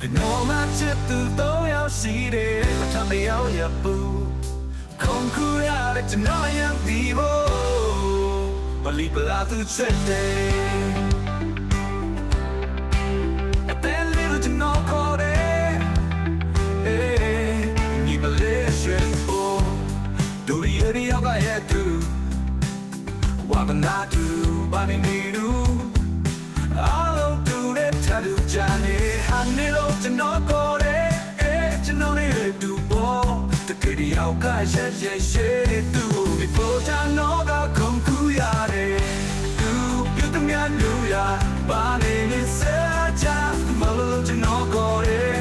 ဒီနော်မချစ်သူတော့ရောက်ရှိတယ်မထမရောက်ရဘူးခုန်ကူရတဲ့ကျွန်တော်ရပြီဘောဘလီပလာသူချစ်တယ်အတဲလေးတို့ကျွန်တော်ခေါ်တယ်အေးဒီမလေးရွှေဘောဒူ တကယ်ရောက်ကရဲ့ရဲ့ရှိတူဒီပေါ်ချန်တော့ကခုန်ကူရတယ်သူပြုတ်တဲ့မြန်လူရပါနေနေစကြမလို့ကျွန်တော်ကိုယ်ရဲ့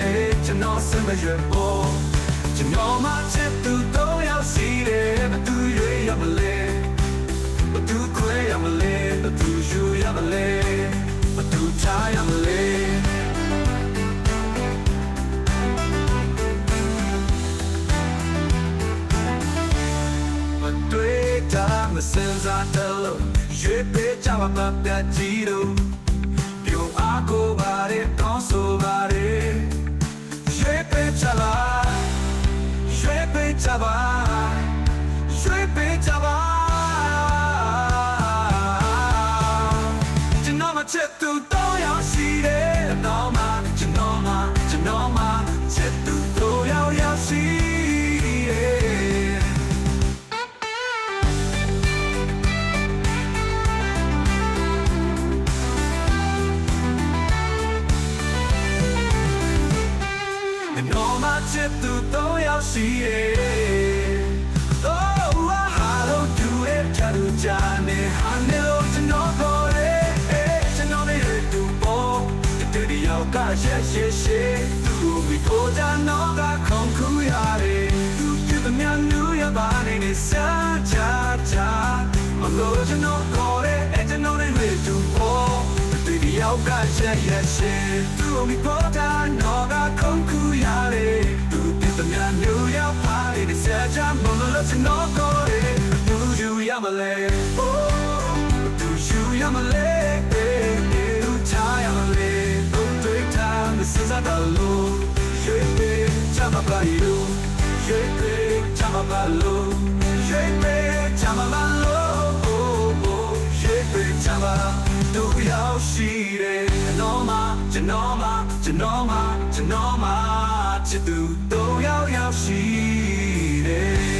အဲကျွန်တော်စမရွယ်ပေါ်ကျွန်တော်မှချစ်သူတော့ရောက်စီတယ်ဘသူရွေးရမလဲဘသူခွဲရမလဲဘသူယူရမလဲဘသူချာရမလဲ စင်စားတယ်လို့ရွေးပေးကြပါမပြတ်ကြီးတို့ပြုံအားကိုပါတဲ့ကောင်းဆိုပါတဲ့ရွေးပေးကြပါရွေးပေးကြပါရွေးပေးကြပါ ချစ်သူတော့ရောက်ရှိရဲ့ Oh how do it ချာလူချာနေဟာနေလို့ကျွန်တော်ကိုယ်ရဲ့ကျွန်တော်နဲ့တူပေါ်တူဒီရောက်ကရှက်ရှက်ရှက်သူမီကိုကြတော့ကခုန်ခုရတယ်သူပြတဲ့မြန်လူရပါနေနေစားချာချာမလို့ကျွန်တော်ကိုယ်ရဲ့ကျွန်တော်နဲ့တူပေါ်တူဒီရောက်ကရှက်ရှက်ရှက်သူ မစစတော့လို့ရွေးပေးချမပါလို့ရွေးပေးချမပါလို့ရွေးပေးချမပါလို့ရွေးပေးချမသူရောက်ရှိတယ်နော်မကျွန်တော်မကျွန်တော်မကျွန်တော်မချစ်သူတော့ရောက်ရောက်ရှိတယ်